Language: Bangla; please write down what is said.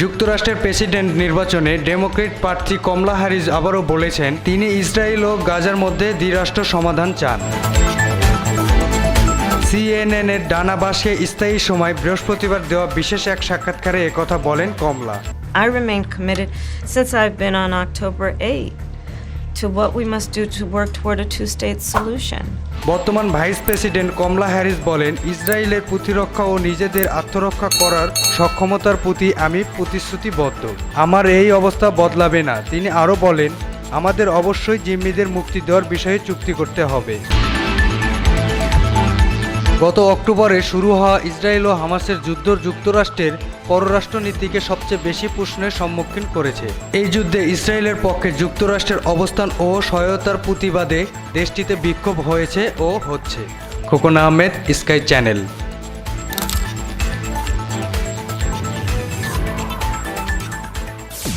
যুক্তরাষ্ট্রের প্রেসিডেন্ট নির্বাচনে ডেমোক্রেট প্রার্থী কমলা হ্যারিস আবারও বলেছেন, তিনি ইসরায়েল ও গাজার মধ্যে দ্বিরাষ্ট্র সমাধান চান। সিএনএনের ডানাবাসে স্থায়ী সময় বৃহস্পতিবার দেওয়া বিশেষ এক সাক্ষাৎকারে একথা বলেন Kamala. I remain committed since I've been on October 8 to what we must do to work toward a two state solution. বর্তমান ভাইস প্রেসিডেন্ট কমলা হ্যারিস বলেন, ইসরায়েলের প্রতিরক্ষা ও নিজেদের আত্মরক্ষা করার সক্ষমতার প্রতি আমি প্রতিশ্রুতিবদ্ধ। আমার এই অবস্থা বদলাবে না। তিনি আরও বলেন, আমাদের অবশ্যই জিম্মিদের মুক্তি দেওয়ার বিষয়ে চুক্তি করতে হবে। গত অক্টোবরে শুরু হওয়া ইসরায়েল ও হামাসের যুদ্ধ যুক্তরাষ্ট্রের পররাষ্ট্রনীতিকে সবচেয়ে বেশি প্রশ্নের সম্মুখীন করেছে। এই যুদ্ধে ইসরায়েলের পক্ষে যুক্তরাষ্ট্রের অবস্থান ও সহায়তার প্রতিবাদে দেশটিতে বিক্ষোভ হয়েছে ও হচ্ছে। Khokon Ahmed, Sky channel.